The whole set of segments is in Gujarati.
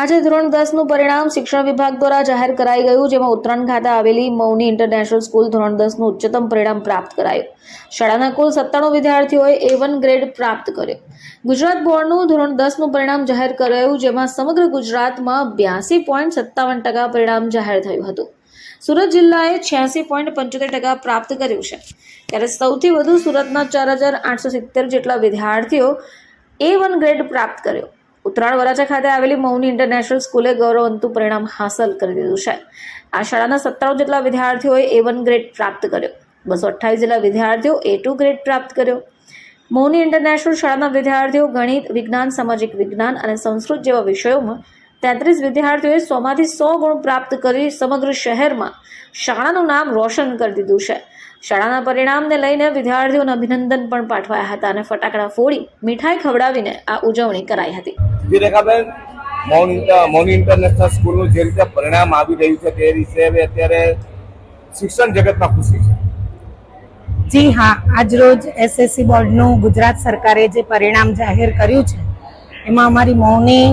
આજે ધોરણ દસનું પરિણામ શિક્ષણ વિભાગ દ્વારા જાહેર કરાઈ ગયું, જેમાં ઉત્તરાયણ ખાતે આવેલી મૌની ઇન્ટરનેશનલ સ્કૂલ ધોરણ દસનું ઉચ્ચતમ પરિણામ પ્રાપ્ત કરાયું. શાળાના કુલ સત્તાણું વિદ્યાર્થીઓએ એ વન ગ્રેડ પ્રાપ્ત કર્યો. ગુજરાત બોર્ડનું ધોરણ દસનું પરિણામ જાહેર કરાયું, જેમાં સમગ્ર ગુજરાતમાં બ્યાસી પોઈન્ટ સત્તાવન ટકા પરિણામ જાહેર થયું હતું. સુરત જિલ્લાએ છ્યાસી પોઈન્ટ પંચોતેર ટકા પ્રાપ્ત કર્યું છે. ત્યારે સૌથી વધુ સુરતના ચાર હજાર આઠસો સિત્તેર જેટલા વિદ્યાર્થીઓ એ વન ગ્રેડ પ્રાપ્ત કર્યો. ઉત્તરાયણ વરાછા ખાતે આવેલી મૌની ઇન્ટરનેશનલ સ્કૂલે ગૌરવવંતું પરિણામ હાંસલ કરી દીધું છે. આ શાળાના સત્તાણું જેટલા વિદ્યાર્થીઓએ એ વન ગ્રેડ પ્રાપ્ત કર્યો. બસો અઠ્ઠાવીસ જેટલા વિદ્યાર્થીઓ એ ટુ ગ્રેડ પ્રાપ્ત કર્યો. મૌની ઇન્ટરનેશનલ શાળાના વિદ્યાર્થીઓ ગણિત, વિજ્ઞાન, સામાજિક વિજ્ઞાન અને સંસ્કૃત જેવા વિષયોમાં તેત્રીસ વિદ્યાર્થીઓએ સોમાંથી સો ગુણ પ્રાપ્ત કરી સમગ્ર શહેરમાં શાળાનું નામ રોશન કરી દીધું છે. શાળાના પરિણામને લઈને વિદ્યાર્થીઓને અભિનંદન પણ પાઠવાયા હતા અને ફટાકડા ફોડી મીઠાઈ ખવડાવીને આ ઉજવણી કરાઈ હતી. જી રેખાબેન મૌન મૌન ઇન્ટરનેશનલ સ્કૂલનું જે રીતે પરિણામ આવી રહ્યું છે તે હવે અત્યારે શિક્ષણ જગતમાં ખુશી છે. જી હા આજરોજ એસએસસી બોર્ડનું ગુજરાત સરકારે જે પરિણામ જાહેર કર્યું છે એમાં અમારી મૌની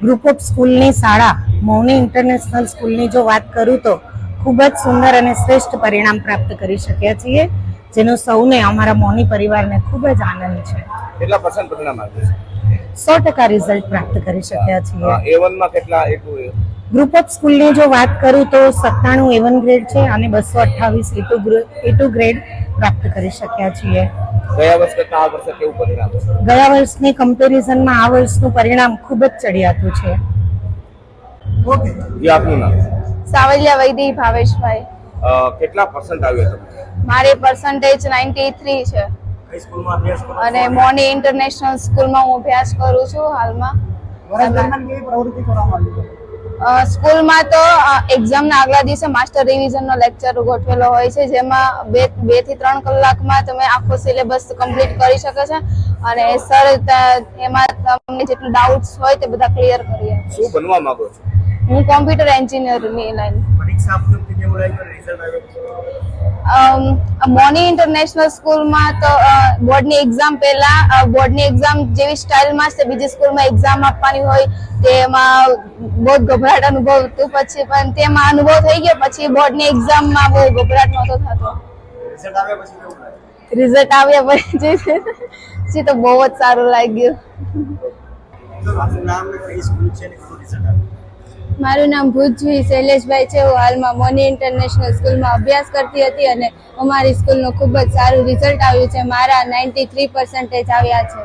ગ્રુપ ઓફ સ્કૂલની શાળા મૌની ઇન્ટરનેશનલ સ્કૂલની જો વાત કરું તો ખૂબ જ સુંદર અને શ્રેષ્ઠ પરિણામ પ્રાપ્ત કરી શક્યા છીએ જેનો સૌને અમારા મૌની પરિવારને ખૂબ જ આનંદ છે. કેટલા પર્સન્ટ પરિણામ આવ્યું સો ટકા રિઝલ્ટ પ્રાપ્ત કરી શક્યા છીએ. કેટલા ગ્રુપ ઓફ સ્કૂલની જો વાત કરું તો સત્તાણું એવન ગ્રેડ છે અને બસો અઠ્ઠાવીસ A two A two grade પ્રાપ્ત કરી શક્યા છીએ. ગયા વર્ષ કરતા આ વર્ષે કેવું પરિણામ છે? ગયા વર્ષની કમ્પેરિઝનમાં આ વર્ષનું પરિણામ ખૂબ જ ચડિયાતું છે. જી આપનું નામ? સાવલિયા વૈદી ભાવેશભાઈ. અ, કેટલા પર્સન્ટ આવ્યા તમને? મારી પર્સન્ટેજ નાઇન્ટી થ્રી છે. અને મોની ઇન્ટરનેશનલ સ્કૂલમાં હું અભ્યાસ કરું છું હાલમાં. સ્કૂલમાં તો એક્ઝામના આગલા દિવસે માસ્ટર રિવિઝનનો લેક્ચર ગોઠવેલો હોય છે જેમાં બે બેથી ત્રણ કલાકમાં તમે આખો સિલેબસ કમ્પ્લીટ કરી શકો છો. અને સર એમાં તમને જેટલું ડાઉટ્સ હોય તે બધા ક્લિયર કરી શું બનવા માંગો છો? હું કોમ્પ્યુટર એન્જિનિયરની લાઈન મોની ઇન્ટરનેશનલ સ્કૂલમાં તો બોર્ડની એક્ઝામ પહેલા બોર્ડની એક્ઝામ જેવી સ્ટાઇલમાં છે બીજી સ્કૂલમાં એક્ઝામ આપવાની હોય તેમાં બહુ ગભરાટ અનુભવ હતું પછી પણ તેમાં અનુભવ થઈ ગયો પછી બોર્ડની એક્ઝામમાં બહુ ગભરાટ નહોતો થતો. રિઝલ્ટ આવ્યા પછી પછી તો બહુ જ સારું લાગ્યું. મારું નામ ભુજવી શૈલેષભાઈ છે. હું હાલમાં મોની ઇન્ટરનેશનલ સ્કૂલમાં અભ્યાસ કરતી હતી અને અમારી સ્કૂલનું ખૂબ જ સારું રિઝલ્ટ આવ્યું છે. મારા નાઇન્ટી થ્રી પર્સન્ટેજ આવ્યા છે.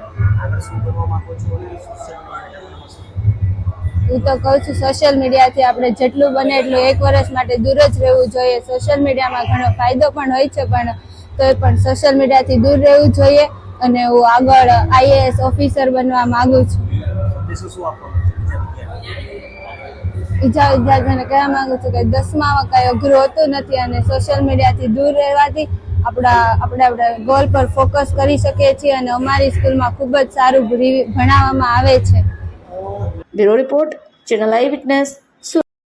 હું તો કહું છું સોશિયલ મીડિયાથી આપણે જેટલું બને એટલું એક વર્ષ માટે દૂર જ રહેવું જોઈએ. સોશિયલ મીડિયામાં ઘણો ફાયદો પણ હોય છે, પણ તોય પણ સોશિયલ મીડિયાથી દૂર રહેવું જોઈએ અને હું આગળ આઈએએસ ઓફિસર બનવા માગું છું. બીજા વિદ્યાર્થીઓને કહેવા માંગુ છું કે દસમામાં કઈ અઘરું હોતું નથી અને સોશિયલ મીડિયાથી દૂર રહેવાથી આપણા આપણે આપણે ગોલ પર ફોકસ કરી શકીએ છીએ અને અમારી સ્કૂલમાં ખૂબ જ સારું ભણી- ભણાવવામાં આવે છે. Bureau report channel eye witness